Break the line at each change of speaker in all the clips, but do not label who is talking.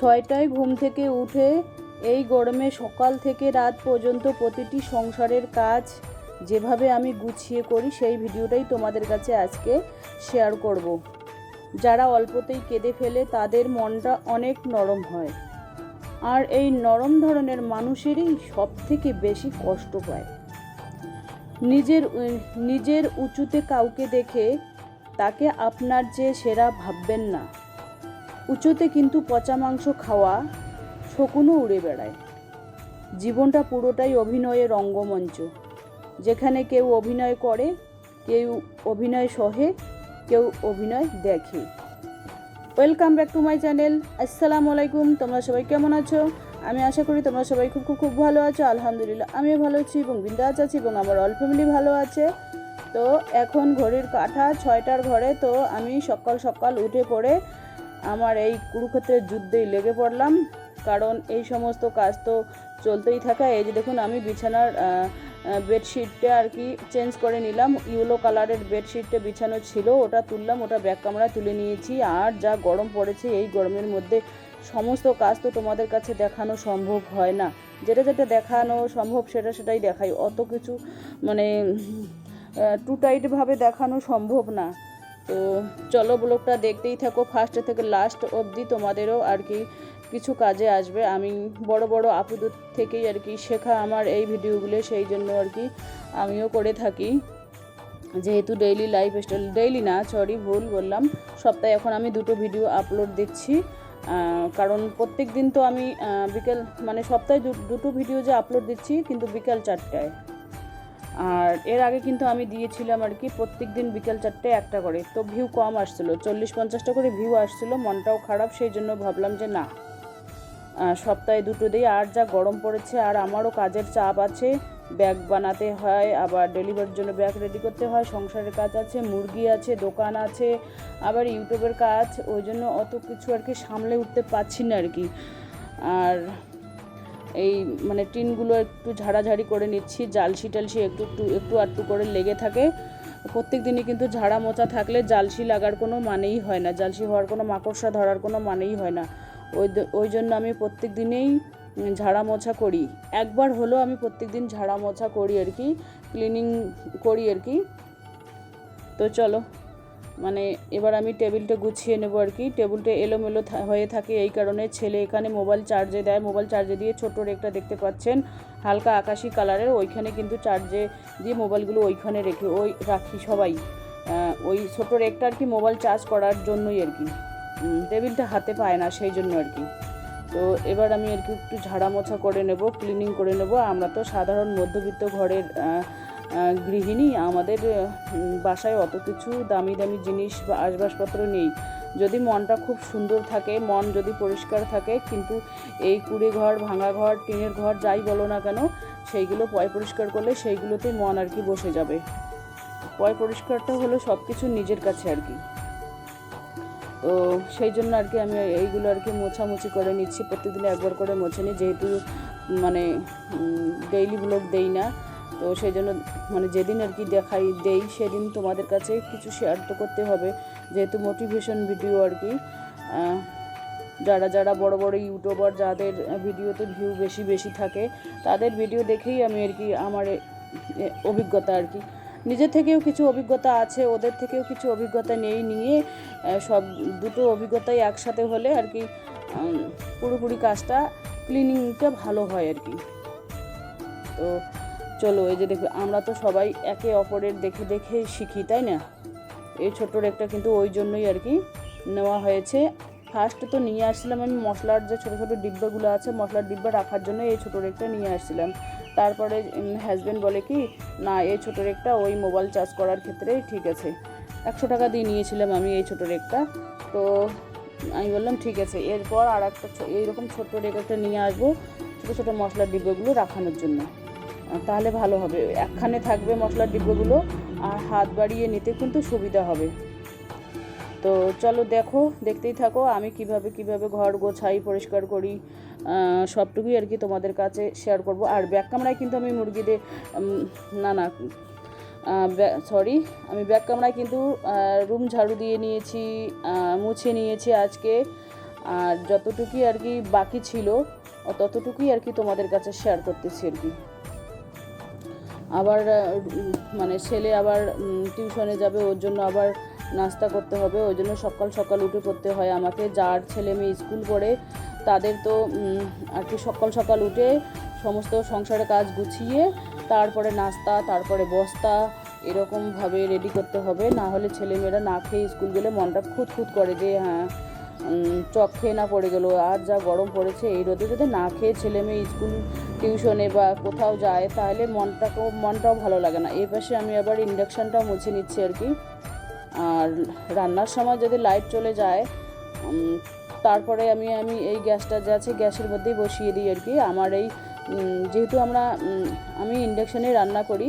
ছয়টায় ঘুম থেকে উঠে এই গরমে সকাল থেকে রাত পর্যন্ত প্রতিটি সংসারের কাজ যেভাবে আমি গুছিয়ে করি, সেই ভিডিওটাই তোমাদের কাছে আজকে শেয়ার করব। যারা অল্পতেই কেঁদে ফেলে, তাদের মনটা অনেক নরম হয়। আর এই নরম ধরনের মানুষেরই সব থেকে বেশি কষ্ট পায় নিজের নিজের উঁচুতে কাউকে দেখে তাকে আপনার যে সেরা ভাববেন না। উঁচুতে কিন্তু পচা মাংস খাওয়া শকুনও উড়ে বেড়ায়। জীবনটা পুরোটাই অভিনয়ের রঙ্গমঞ্চ যেখানে কেউ অভিনয় করে, কেউ অভিনয় সহে, কেউ অভিনয় দেখে। Welcome back to my channel আসসালামু আলাইকুম, তোমরা সবাই কেমন আছো? আমি আশা করি তোমরা সবাই খুব খুব খুব ভালো আছো। আলহামদুলিল্লাহ, আমিও ভালো আছি এবং বিন্দাস আছি এবং আমার অল ফ্যামিলি ভালো আছে। তো এখন ঘড়ির কাঁঠা ছয়টার ঘরে, তো আমি সকাল সকাল উঠে পড়ে আমার এই কুরুক্ষেত্রের যুদ্ধেই লেগে পড়লাম। কারণ এই সমস্ত কাজ তো চলতেই থাকা। এই যে দেখুন, আমি বিছানার বেডশিটটা আর কি চেঞ্জ করে নিলাম। ইয়েলো কালারের বেডশিটটা বিছানো ছিল। ওটা তুললাম, ওটা ব্যাক কামরায় তুলে নিয়েছি। আর যা গরম পড়েছে, এই গরমের মধ্যে সমস্ত কাজ তো তোমাদের কাছে দেখানো সম্ভব হয় না। যেটা যেটা দেখানো সম্ভব, সেটা সেটাই দেখাই। অত কিছু মানে টু টাইটভাবে দেখানো সম্ভব না। তো চলো ব্লগটা দেখতেই থাকো। ফার্স্ট থেকে লাস্ট অবধি তোমাদেরও আর কি কিছু কাজে আসবে। আমি বড় বড় আপুদের থেকেই আর কি শেখা আমার এই ভিডিওগুলো, সেই জন্য আর কি আমিও করে থাকি। যেহেতু ডেইলি লাইফ স্টাইল ডেইলি না সরি ভুল বললাম। সপ্তাহে এখন আমি দুটো ভিডিও আপলোড দিচ্ছি। কারণ প্রত্যেক দিন তো আমি বিকেল মানে সপ্তাহে দুটো ভিডিও যে আপলোড দিচ্ছি, কিন্তু বিকেল চারটায়। আর এর আগে কিন্তু আমি দিয়েছিলাম আর কি প্রত্যেক দিন বিকেল চারটে একটা করে। তো ভিউ কম আসছিল, চল্লিশ পঞ্চাশটা করে ভিউ আসছিল, মনটাও খারাপ, সেই জন্য ভাবলাম যে না সপ্তাহে দুটো দিই। আর যা গরম পড়েছে, আর আমারও কাজের চাপ আছে ব্যাগ বানাতে হয়, আবার ডেলিভারির জন্য ব্যাগ রেডি করতে হয়, সংসারের কাজ আছে, মুরগি আছে, দোকান আছে, আবার ইউটিউবের কাজ, ওই জন্য অত কিছু আর কি সামলে উঠতে পারছি না আর কি। আর এই মানে টিনগুলো একটু ঝাড়াঝাড়ি করে নিচ্ছি, জালসি টালসি একটু একটু একটু আটটু করে লেগে থাকে। প্রত্যেক দিনই কিন্তু ঝাড়া মোচা থাকলে জালসি লাগার কোনো মানেই হয় না, জালসি হওয়ার কোনো মাকড়সা ধরার কোনো মানেই হয় না। ওই ওই জন্য আমি প্রত্যেক দিনেই ঝাড়া মোছা করি। একবার হলেও আমি প্রত্যেক দিন ঝাড়া মোছা করি আর কি, ক্লিনিং করি আর কি। তো চলো। মানে এবার আমি টেবিলটা গুছিয়ে নেব আর কি। টেবিলটা এলোমেলো হয়ে থাকে এই কারণে ছেলে এখানে মোবাইল চার্জে দেয়। মোবাইল চার্জে দিয়ে ছোটো রেকটা দেখতে পাচ্ছেন। হালকা আকাশি কালারের ওইখানে কিন্তু চার্জে দিয়ে মোবাইলগুলো ওইখানে রেখে ওই রাখি সবাই। ওই ছোটো রেকটা আর কি মোবাইল চার্জ করার জন্যই আর কি। টেবিলটা হাতে পায় না সেই জন্য আর কি। তো এবার আমি আর কি একটু ঝাড়া মোছা করে নেব ক্লিনিং করে নেব। আমরা তো সাধারণ মধ্যবিত্ত ঘরের গৃহিণী, আমাদের বাসায় অত কিছু দামি দামি জিনিস বা আসবাবপত্র নেই। যদি মনটা খুব সুন্দর থাকে, মন যদি পরিষ্কার থাকে, কিন্তু এই কুড়ে ঘর, ভাঙা ঘর, টিনের ঘর যাই বলো না কেন, সেইগুলো পয় পরিষ্কার করলে সেইগুলোতে মন আর কি বসে যাবে। পয় পরিষ্কারটা হলো সব কিছু নিজের কাছে আর কি। তো সেই জন্য আর কি আমি এইগুলো আর কি মোছামুছি করে নিচ্ছি প্রত্যেকদিনে একবার করে মোছে নিই যেহেতু মানে ডেইলি ব্লগ দেই না। তো সেই জন্য মানে যেদিন আর কি দেখাই, দেই, সেদিন তোমাদের কাছে কিছু শেয়ার তো করতে হবে। যেহেতু মোটিভেশন ভিডিও আর কি যারা যারা বড় বড় ইউটিউবার যাদের ভিডিওতে ভিউ বেশি বেশি থাকে, তাদের ভিডিও দেখেই আমি আর কি আমার অভিজ্ঞতা আর কি। নিজের থেকেও কিছু অভিজ্ঞতা আছে, ওদের থেকেও কিছু অভিজ্ঞতা নেই, নিয়ে সব দুটো অভিজ্ঞতাই একসাথে হলে আর কি পুরোপুরি কাজটা ক্লিনিংটা ভালো হয় আর কি। তো চলো, এই যে দেখো আমরা তো সবাই একে অপরের দেখে দেখে শিখি, তাই না? এই ছোট্ট রেকটা কিন্তু ওই জন্যই আর কি নেওয়া হয়েছে। ফার্স্ট তো নিয়ে আসছিলাম আমি মশলার যে ছোটো ছোটো ডিব্বাগুলো আছে, মশলার ডিব্বা রাখার জন্য এই ছোটো রেকটা নিয়ে আসছিলাম। তারপরে হাজব্যান্ড বলে কি, না, এই ছোটো রেকটা ওই মোবাইল চার্জ করার ক্ষেত্রে ঠিক আছে। একশো টাকা দিয়ে নিয়েছিলাম আমি এই ছোটো রেকটা তো আমি বললাম, ঠিক আছে। এরপর আর একটা এইরকম ছোট্ট রেক একটা নিয়ে আসব, ছোটো ছোটো মশলার ডিব্বাগুলো রাখানোর জন্য। তাহলে ভালো হবে। একখানে থাকবে মশলার ডিব্বাগুলো আর হাত বাড়িয়ে নিতে কিন্তু সুবিধা হবে। তো চলো দেখো, দেখতেই থাকো, আমি কীভাবে কীভাবে ঘর গোছাই, পরিষ্কার করি সবটুকুই আর কি তোমাদের কাছে শেয়ার করব। আর ব্যাক কামরায় কিন্তু আমি মুরগিদের না না সরি আমি ব্যাক কামরায় কিন্তু রুম ঝাড়ু দিয়ে নিয়েছি মুছে নিয়েছি আজকে। আর যতটুকুই আর কি বাকি ছিল, ততটুকুই আর কি তোমাদের কাছে শেয়ার করতেছি আর কি। আবার মানে ছেলে আবার টিউশনে যাবে, ওর জন্য আবার নাস্তা করতে হবে, ওই জন্য সকাল সকাল উঠে পড়তে হয়। আমাকে যার ছেলে মেয়ে স্কুল পড়ে, তাদের তো আর কি সকাল সকাল উঠে সমস্ত সংসারের কাজ গুছিয়ে, তারপরে নাস্তা, তারপরে বস্তা, এরকমভাবে রেডি করতে হবে। না হলে ছেলেমেয়েরা না খেয়ে স্কুল গেলে মনটা খুঁত খুঁত করে যে হ্যাঁ চক খেয়ে না পড়ে গেলো। আর যা গরম পড়েছে এই রোদে যদি না খেয়ে ছেলে মেয়ে স্কুল টিউশনে বা কোথাও যায়, তাহলে মনটাকেও, মনটাও ভালো লাগে না। এই পাশে আমি আবার ইন্ডাকশানটা মুছে নিচ্ছি আর কি। আর রান্নার সময় যদি লাইট চলে যায় তারপরে আমি আমি এই গ্যাসটা যে আছে, গ্যাসের মধ্যেই বসিয়ে দিই আর কি। আমার এই যেহেতু আমরা আমি ইন্ডাকশানে রান্না করি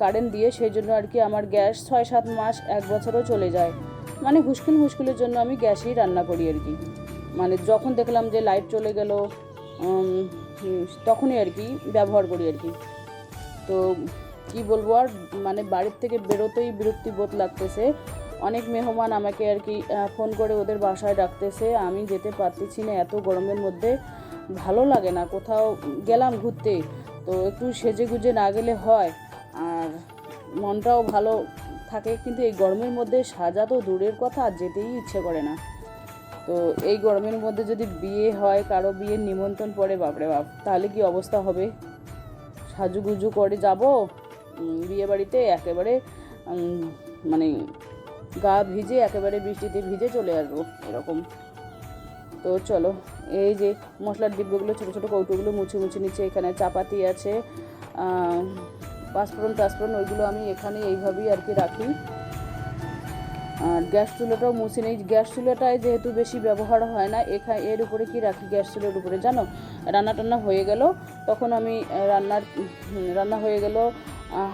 কারেন্ট দিয়ে, সেই জন্য আর কি আমার গ্যাস ছয় সাত মাস, এক বছরও চলে যায়। মানে হুশকিল মুশকিলের জন্য আমি গ্যাসেই রান্না করি আর কি। মানে যখন দেখলাম যে লাইট চলে গেল তখনই আর কি ব্যবহার করি আর কি। তো কি বলব আর মানে বাড়ির থেকে বেরোতেই বিরক্তি বোধ লাগতেছে। অনেক মেহমান আমাকে আর কি ফোন করে ওদের বাসায় ডাকতেছে। আমি যেতে পারতেছি না এত গরমের মধ্যে। ভালো লাগে না কোথাও, গেলাম ঘুরতে। তো একটু সেজে গুজে না গেলে হয়। আর মনটাও ভালো থাকে, কিন্তু এই গরমের মধ্যে সাজা তো দূরের কথা, আর যেতেই ইচ্ছে করে না। তো এই গরমের মধ্যে যদি বিয়ে হয়, কারও বিয়ের নিমন্ত্রণ পড়ে, বাপরে বাপ। তাহলে কি অবস্থা হবে? সাজুগুজু করে যাব বিয়ে বাড়িতে একেবারে মানে গা ভিজে, একেবারে বৃষ্টিতে ভিজে চলে আসব, এরকম। তো চলো, এই যে মশলার ডিব্বগুলো, ছোটো ছোটো কৌটোগুলো মুছে মুছে নিচ্ছে, এখানে চাপাতি আছে পাঁচফোড়ন, টাচফোড়ন, ওইগুলো আমি এখানে এইভাবেই আর কি রাখি। আর গ্যাস চুলোটাও মুছে নেই। গ্যাস চুলাটায় যেহেতু বেশি ব্যবহার হয় না এখানে এর উপরে কি রাখি? গ্যাস চুলোর উপরে, জানো? রান্না টান্না হয়ে গেল। তখন আমি রান্নার রান্না হয়ে গেল।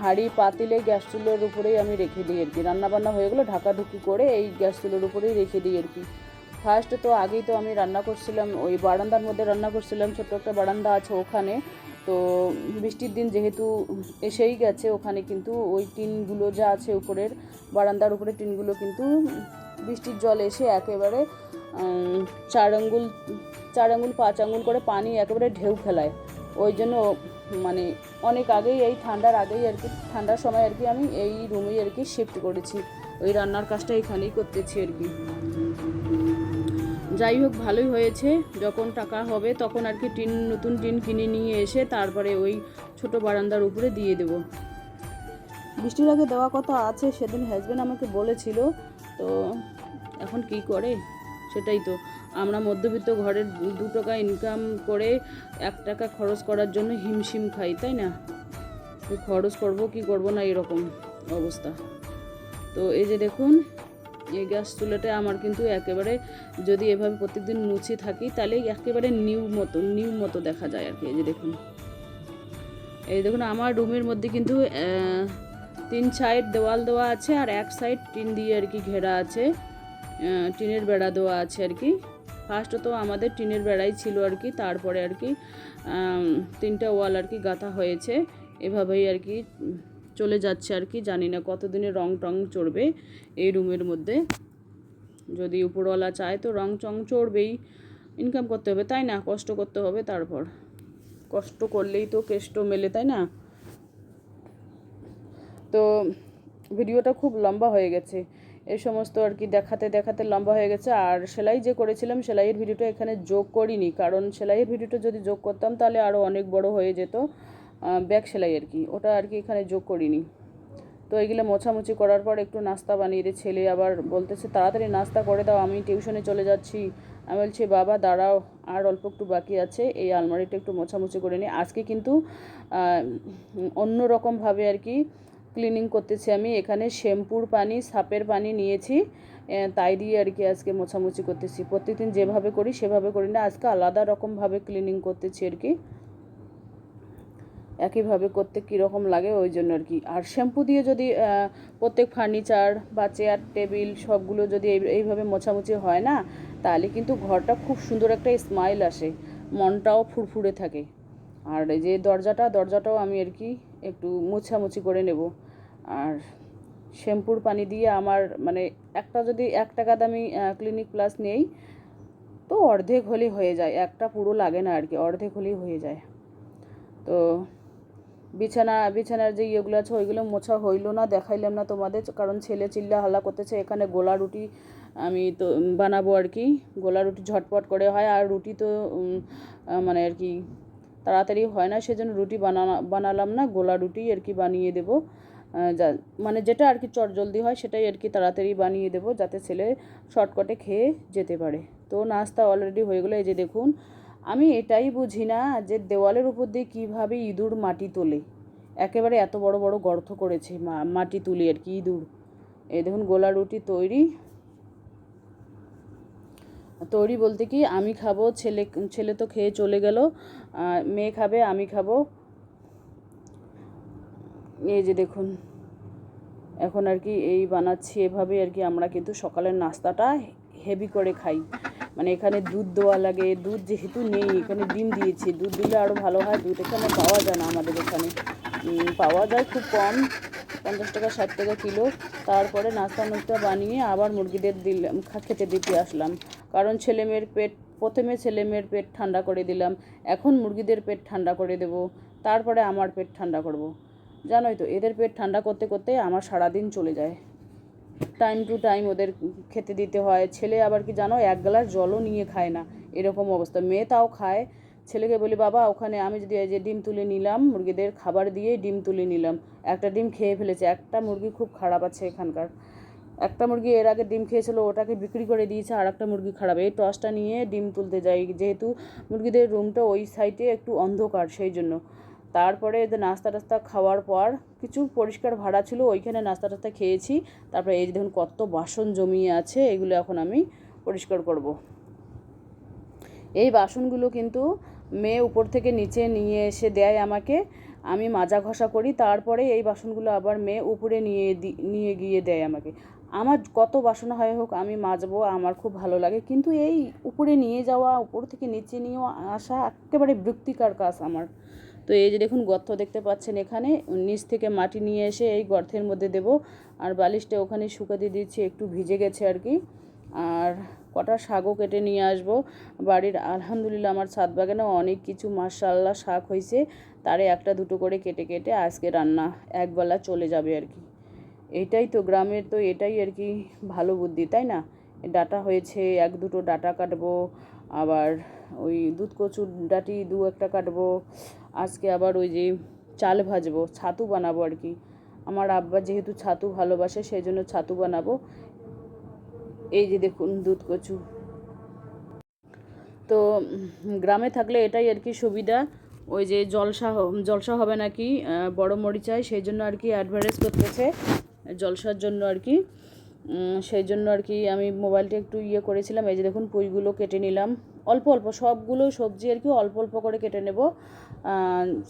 হাঁড়ি, পাতিলে গ্যাস চুলোর উপরেই আমি রেখে দিই আর কি। রান্না বান্না হয়ে গেলো, ঢাকাঢুকি করে এই গ্যাস চুলোর উপরেই রেখে দিই আর কি। ফার্স্ট তো আগেই তো আমি রান্না করছিলাম, ওই বারান্দার মধ্যে রান্না করছিলাম, ছোট্ট একটা বারান্দা আছে ওখানে। তো বৃষ্টির দিন যেহেতু এসেই গেছে, ওখানে কিন্তু ওই টিনগুলো যা আছে উপরের বারান্দার উপরে টিনগুলো কিন্তু বৃষ্টির জল এসে একেবারে চার আঙ্গুল চার আঙ্গুল, পাঁচ আঙ্গুল করে পানি একেবারে ঢেউ ফেলায় ওই জন্য মানে অনেক আগেই, এই ঠান্ডার আগেই আর কি, ঠান্ডার সময় আর কি আমি এই রুমেই আর কি শিফট করেছি। ওই রান্নার কাজটা এখানেই করতেছি আর কি। যাই হোক, ভালোই হয়েছে। যখন টাকা হবে তখন আর কি টিন, নতুন টিন কিনে নিয়ে এসে তারপরে ওই ছোট বারান্দার উপরে দিয়ে দেব। বৃষ্টির আগে দেওয়া কথা আছে, সেদিন হাজব্যান্ড আমাকে বলেছিল। তো এখন কি করে? সেটাই তো। আমরা মধ্যবিত্ত ঘরের দু টাকা ইনকাম করে এক টাকা খরচ করার জন্য হিমশিম খাই, তাই না? খরচ করব কি করব না, এরকম অবস্থা। তো এই যে দেখুন এই গ্যাস চুলাটা আমার কিন্তু একেবারে যদি এভাবে প্রত্যেকদিন মুছে থাকি, তাহলে একেবারে নিউ মতো নিউ মতো দেখা যায় আর কি, এই যে দেখুন। এই দেখুন, আমার রুমের মধ্যে কিন্তু তিন সাইড দেওয়াল দেওয়া আছে আর এক সাইড টিন দিয়ে আর কি ঘেরা আছে টিনের বেড়া দেওয়া আছে আর কি। ফার্স্ট তো আমাদের টিনের বেড়াই ছিল আর কি, তারপরে আর কি তিনটা ওয়াল আর কি গাঁথা হয়েছে। এভাবেই আর কি চলে যাচ্ছে আর কি, জানি না কতদিনে রং টং চড়বে এই রুমের মধ্যে। যদি উপরওয়ালা চায় তো রং চং চড়বেই ইনকাম করতে হবে, তাই না? কষ্ট করতে হবে তারপর। কষ্ট করলেই তো কেষ্ট মেলে, তাই না? তো ভিডিওটা খুব লম্বা হয়ে গেছে। এই সমস্ত আর কি দেখাতে দেখাতে লম্বা হয়ে গেছে। আর সেলাই যে করেছিলাম, সেলাইয়ের ভিডিওটা এখানে যোগ করিনি। কারণ সেলাইয়ের ভিডিওটা যদি যোগ করতাম, তাহলে আরও অনেক বড় হয়ে যেত। ব্যাক সেলাই আর কি। ওটা আর কি এখানে যোগ করিনি। তো এইগুলো মোছামুছি করার পর একটু নাস্তা বানিয়ে ছেলে আবার বলতেছে, তাড়াতাড়ি নাস্তা করে দাও, আমি টিউশনে চলে যাচ্ছি। আমি বলছি, বাবা, দাঁড়াও, আর অল্প একটু বাকি আছে, এই আলমারিটা একটু মোছামুছি করে নিই আজকে কিন্তু অন্য রকমভাবে আর কি ক্লিনিং করতেছি আমি। এখানে শ্যাম্পুর পানি, সাপের পানি নিয়েছি তাই দিয়ে আর কি আজকে মোছামুছি করতেছি। প্রত্যেকদিন যেভাবে করি, সেভাবে করি না, আজকে আলাদা রকমভাবে ক্লিনিং করতেছি আর কি। একইভাবে করতে কীরকম লাগে ওই জন্য আর কি। আর শ্যাম্পু দিয়ে যদি প্রত্যেক ফার্নিচার বা চেয়ার, টেবিল সবগুলো যদি এই- এইভাবে মোছামুছি হয় না, তাহলে কিন্তু ঘরটা খুব সুন্দর একটা স্মাইল আসে, মনটাও ফুরফুরে থাকে। আর এই যে দরজাটা, দরজাটাও আমি আর কি একটু মোছামুছি করে নেব। আর শ্যাম্পুর পানি দিয়ে আমার মানে একটা যদি এক টাকা দামি ক্লিনিক প্লাস নেই, তো অর্ধেক হলেই হয়ে যায়, একটা পুরো লাগে না আর কি, অর্ধেক হলেই হয়ে যায়। তো বিছানা, বিছানার যে ইয়েগুলো আছে, ওইগুলো মোছা হইল না, দেখাইলাম না তোমাদের, কারণ ছেলে চিল্লা হাল্লা করতেছে, এখানে গোলা রুটি আমি তো বানাবো আর কি। গোলা রুটি ঝটপট করে হয়, আর রুটি তো মানে আর কি তাড়াতাড়ি হয় না, সেজন্য রুটি বানানা বানালাম না, গোলা রুটি আর কি বানিয়ে দেবো। যা মানে যেটা আর কি চট জলদি হয়, সেটাই আর কি তাড়াতাড়ি বানিয়ে দেবো, যাতে ছেলে শর্টকাটে খেয়ে যেতে পারে। তো নাস্তা অলরেডি হয়ে গেলো, এই যে দেখুন আমি এটাই বুঝি না যে দেওয়ালের উপর দিয়ে কীভাবে ইঁদুর মাটি তোলে। একেবারে এত বড় বড় গর্ত করেছে মাটি তুলি আর কি ইঁদুর। এই দেখুন, গোলা রুটি তৈরি। তৈরি বলতে কি, আমি খাব, ছেলে ছেলে তো খেয়ে চলে গেল মেয়ে খাবে, আমি খাব। এই যে দেখুন, এখন আর কি এই বানাচ্ছি এভাবে আর কি, আমরা কিন্তু সকালের নাস্তাটা হেভি করে খাই। মানে এখানে দুধ দেওয়া লাগে, দুধ যেহেতু নেই, এখানে ডিম দিয়েছি, দুধ দিলে আরও ভালো হয়, দুধ এখানে পাওয়া যায় না আমাদের এখানে। পাওয়া যায় খুব কম, পঞ্চাশ টাকা, ষাট টাকা কিলো। তারপরে নাস্তা নুস্তা বানিয়ে আবার মুরগিদের দিলাম খেতে দিতে আসলাম। কারণ ছেলেমেয়ের পেট, প্রথমে ছেলে মেয়ের পেট ঠান্ডা করে দিলাম, এখন মুরগিদের পেট ঠান্ডা করে দেব, তারপরে আমার পেট ঠান্ডা করব। জানোই তো, এদের পেট ঠান্ডা করতে করতে আমার সারাদিন চলে যায়। টাইম টু টাইম ওদের খেতে দিতে হয়। ছেলে আবার কি জানো, এক গ্লাস জলও নিয়ে খায় না। এরকম অবস্থা। মেয়ে তাও খায়। ছেলেকে বলি, বাবা, ওখানে আমি যদি এই যে ডিম তুলে নিলাম, মুরগিদের খাবার দিয়ে ডিম তুলে নিলাম। একটা ডিম খেয়ে ফেলেছে। একটা মুরগি খুব খারাপ আছে এখানকার। একটা মুরগি এর আগে ডিম খেয়েছিল, ওটাকে বিক্রি করে দিয়েছে আর একটা মুরগি খারাপ। এই টসটা নিয়ে ডিম তুলতে যাই। যেহেতু মুরগিদের রুমটা ওই সাইডে একটু অন্ধকার, সেই জন্য। তারপরে নাস্তা টাস্তা খাওয়ার পর কিছু পরিষ্কার ভাড়া ছিল, ওইখানে নাস্তা টাস্তা খেয়েছি। তারপরে এই দেখুন কত বাসন জমিয়ে আছে, এগুলো এখন আমি পরিষ্কার করব। এই বাসনগুলো কিন্তু মেয়ে উপর থেকে নিচে নিয়ে এসে দেয় আমাকে, আমি মাজা ঘষা করি, তারপরে এই বাসনগুলো আবার মেয়ে উপরে নিয়ে নিয়ে গিয়ে দেয় আমাকে। আমার কত বাসন হয় হোক, আমি মাজবো, আমার খুব ভালো লাগে। কিন্তু এই উপরে নিয়ে যাওয়া, উপর থেকে নিচে নিয়ে আসা, একেবারে বৃত্তিকার কাজ আমার। তো এই যে দেখুন গর্ত দেখতে পাচ্ছেন এখানে। নিচ থেকে মাটি নিয়ে এসে এই গর্তের মধ্যে দেব। আর বালিশটা ওখানে শুকাতে দিচ্ছি, একটু ভিজে গেছে আর কি। আর কটা শাকও কেটে নিয়ে আসব। বাড়ির আলহামদুলিল্লাহ আমার ছাদ বাগানে অনেক কিছু মাশাল্লাহ শাক হয়েছে তারে একটা দুটো করে কেটে কেটে আজকে রান্না একবেলা চলে যাবে আর কি। এটাই তো গ্রামের তো এটাই আর কি ভালো বুদ্ধি, তাই না? ডাটা হয়েছে, এক দুটো ডাটা কাটবো, আবার ওই দুধ কচুর ডাটি দু একটা কাটবো, আজকে আবার ওই যে চাল ভাজবো, ছাতু বানাবো আর কি। আমার আব্বা যেহেতু ছাতু ভালোবাসে সেই জন্য ছাতু বানাবো। এই যে দেখুন দুধ কচু। তো গ্রামে থাকলে এটাই আর কি সুবিধা। ওই যে জলসা জলসা হবে নাকি বড় মরিচায় সেই জন্য আর কি অ্যাডভার্টাইজ করতেছে, জলসার জন্য আর কি। সেই জন্য আর কি আমি মোবাইলটা একটু ইয়ে করেছিলাম, এই যে দেখুন পুঁইগুলো কেটে নিলাম। অল্প অল্প সবগুলো সবজি আর কি অল্প অল্প করে কেটে নেব।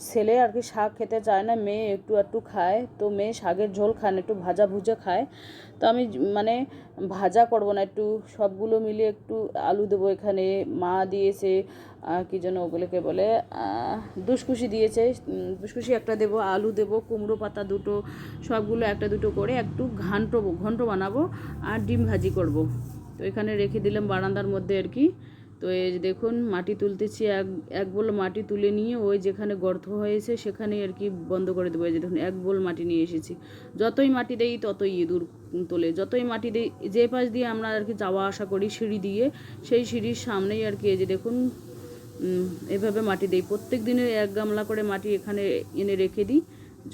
ছেলে আর কি শাক খেতে চায় না মেয়ে একটু একটু খায়। তো মেয়ে শাকের ঝোল খায় না একটু ভাজা ভুজা খায়। তো আমি মানে ভাজা করব না একটু সবগুলো মিলে একটু আলু দেবো এখানে। মা দিয়েছে কি যেন ওগুলোকে বলে আহ, দুসকুশি দিয়েছে। উম, দুসকুশি একটা দেবো আলু দেবো কুমড়ো পাতা দুটো সবগুলো একটা দুটো করে একটু ঘান্ট ঘন্ট বানাবো আর ডিম ভাজি করব। তো এখানে রেখে দিলাম বারান্দার মধ্যে আর কি। তো এই যে দেখুন, মাটি তুলতেছি, এক এক বোল মাটি তুলে নিয়ে ওই যেখানে গর্ত হয়েছে সেখানেই আর কি বন্ধ করে দেবো। যে দেখুন, এক বোল মাটি নিয়ে এসেছি। যতই মাটি দেই, ততই ইঁদুর তোলে। যতই মাটি দেই, যে পাশ দিয়ে আমরা আর কি যাওয়া আসা করি সিঁড়ি দিয়ে, সেই সিঁড়ির সামনেই আর কি এই যে দেখুন এভাবে মাটি দেই। প্রত্যেক দিনের এক গামলা করে মাটি এখানে এনে রেখে দিই।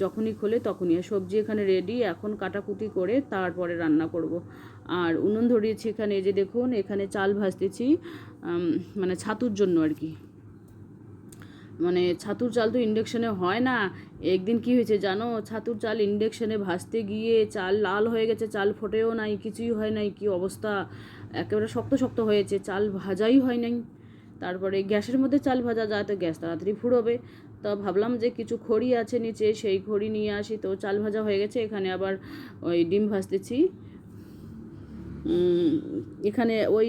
যখনই খোলে তখনই। সবজি এখানে রেডি এখন কাটাকুটি করে তারপরে রান্না করব। আর উনুন ধরিয়েছি এখানে যে দেখুন, এখানে চাল ভাজতেছি মানে ছাতুর জন্য আর কি। মানে ছাতুর চাল তো ইন্ডাকশনে হয় না। একদিন কি হয়েছে জানো? ছাতুর চাল ইন্ডাকশনে ভাজতে গিয়ে চাল লাল হয়ে গেছে, চাল ফোটেও নাই, কিছুই হয় নাই, কি অবস্থা? একেবারে শক্ত শক্ত হয়েছে, চাল ভাজাই হয় নাই। তারপরে গ্যাসের মধ্যে চাল ভাজা যায় তো গ্যাস তাড়াতাড়ি ফুরোবে। তো ভাবলাম যে কিছু খড়ি আছে নিচে, সেই খড়ি নিয়ে আসি। তো চাল ভাজা হয়ে গেছে, এখানে আবার ওই ডিম ভাজতেছি। এখানে ওই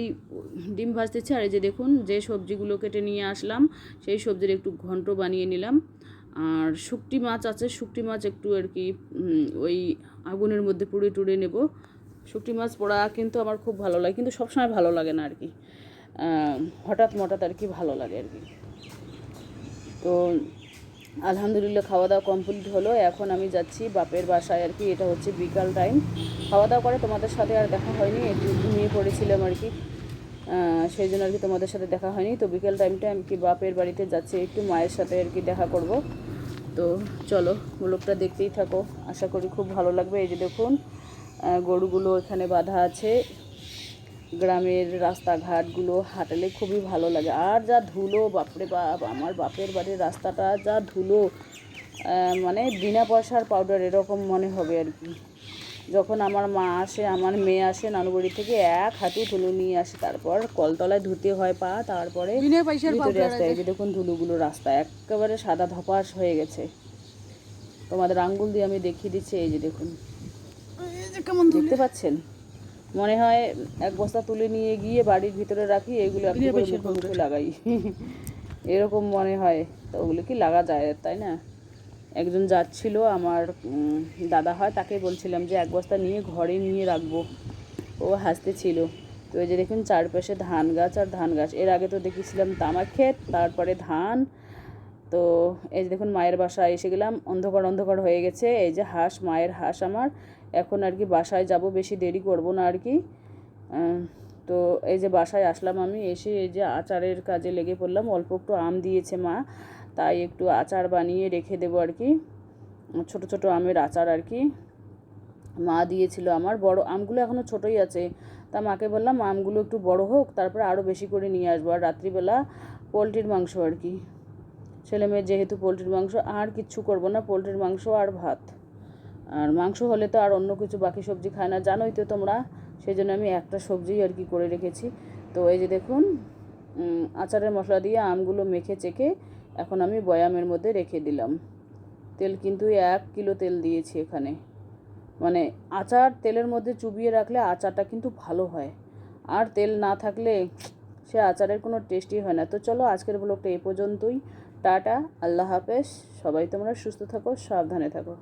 ডিম ভাজতেছি, আর এই যে দেখুন, যে সবজিগুলো কেটে নিয়ে আসলাম, সেই সবজির একটু ঘন্ট বানিয়ে নিলাম। আর শুকটি মাছ আছে, শুকটি মাছ একটু আর কি ওই আগুনের মধ্যে পুড়ে টুড়ে নেব। শুকটি মাছ পোড়া কিন্তু আমার খুব ভালো লাগে, কিন্তু সবসময় ভালো লাগে না আর কি। হঠাৎ মঠাৎ আর কি ভালো লাগে আর কি। তো আলহামদুলিল্লাহ খাওয়া দাওয়া কমপ্লিট হলো। এখন আমি যাচ্ছি বাপের বাসায় আর কি, এটা হচ্ছে বিকাল টাইম খাওয়া দাওয়া করে তোমাদের সাথে আর দেখা হয়নি, একটু ঘুমিয়ে পড়েছিলাম আর কি। সেই জন্য আর কি তোমাদের সাথে দেখা হয়নি। তো বিকেল টাইমটা আমি কি বাপের বাড়িতে যাচ্ছি, একটু মায়ের সাথে আর কি দেখা করব। তো চলো লোকটা দেখতেই থাকো। আশা করি খুব ভালো লাগবে। এই যে দেখুন গরুগুলো এখানে বাঁধা আছে। গ্রামের রাস্তাঘাটগুলো হাঁটালে খুবই ভালো লাগে। আর যা ধুলো বাপরে বাপ আমার বাপের বাড়ির রাস্তাটা যা ধুলো মানে বিনা পয়সার পাউডার এরকম মনে হবে আর কি। যখন আমার মা আসে আমার মেয়ে আসে নানুবাড়ি থেকে এক হাঁটু ধুলো নিয়ে আসে। তারপর কলতলায় ধুতে হয় পা তারপরে। এই যে দেখুন ধুলোগুলো রাস্তা একেবারে সাদা ধপাস হয়ে গেছে। তোমাদের আঙ্গুল দিয়ে আমি দেখিয়ে দিচ্ছি এই যে দেখুন।
যে কেমন
দেখতে পাচ্ছেন? মনে হয় এক বস্তা তুলে নিয়ে গিয়ে বাড়ির ভিতরে রাখি এগুলো মুখে লাগাই। এরকম মনে হয়। তো ওগুলো কি লাগা যায় তাই না? একজন যাচ্ছিল আমার দাদা হয় তাকে বলছিলাম যে এক বস্তা নিয়ে ঘরে নিয়ে রাখব। ও হাসতেছিল। তো এই যে দেখুন চারপাশে ধান গাছ আর ধান গাছ। এর আগে তো দেখেছিলাম তামাক ক্ষেত তারপরে ধান তো এই যে দেখুন মায়ের বাসায় এসে গেলাম, অন্ধকার অন্ধকার হয়ে গেছে। এই যে হাঁস, মায়ের হাঁস আমার। এখন আর কি বাসায় যাব, বেশি দেরি করব না আর কি। তো এই যে বাসায় আসলাম আমি, এসে এই যে আচারের কাজে লেগে পড়লাম। অল্প একটু আম দিয়েছে মা, তাই একটু আচার বানিয়ে রেখে দেবো আর কি। ছোট ছোট আমের আচার আর কি মা দিয়েছিল আমার। বড় আমগুলো এখনও ছোটোই আছে। তা মাকে বললাম, আমগুলো একটু বড় হোক, তারপরে আরও বেশি করে নিয়ে আসব। আর রাত্রিবেলা পোলট্রির মাংস আর কি। ছেলে মেয়ে যেহেতু পোলট্রির মাংস, আর কিচ্ছু করব না, পোলট্রির মাংস আর ভাত। আর মাংস হলে তো আর অন্য কিছু বাকি সবজি খায় না, জানোই তো তোমরা। সেই জন্য আমি একটা সবজিই আর কি করে রেখেছি। তো এই যে দেখুন আচারের মশলা দিয়ে আমগুলো মেখে চেখে এখন আমি বয়ামের মধ্যে রেখে দিলাম। তেল কিন্তু এক কিলো তেল দিয়েছি এখানে। মানে আচার তেলের মধ্যে চুবিয়ে রাখলে আচারটা কিন্তু ভালো হয়। আর তেল না থাকলে সে আচারের কোনো টেস্টই হয় না। তো চলো আজকের ব্লগটা এই পর্যন্তই। টাটা আল্লাহ হাফেজ। সবাই তোমরা সুস্থ থাকো সাবধানে থাকো।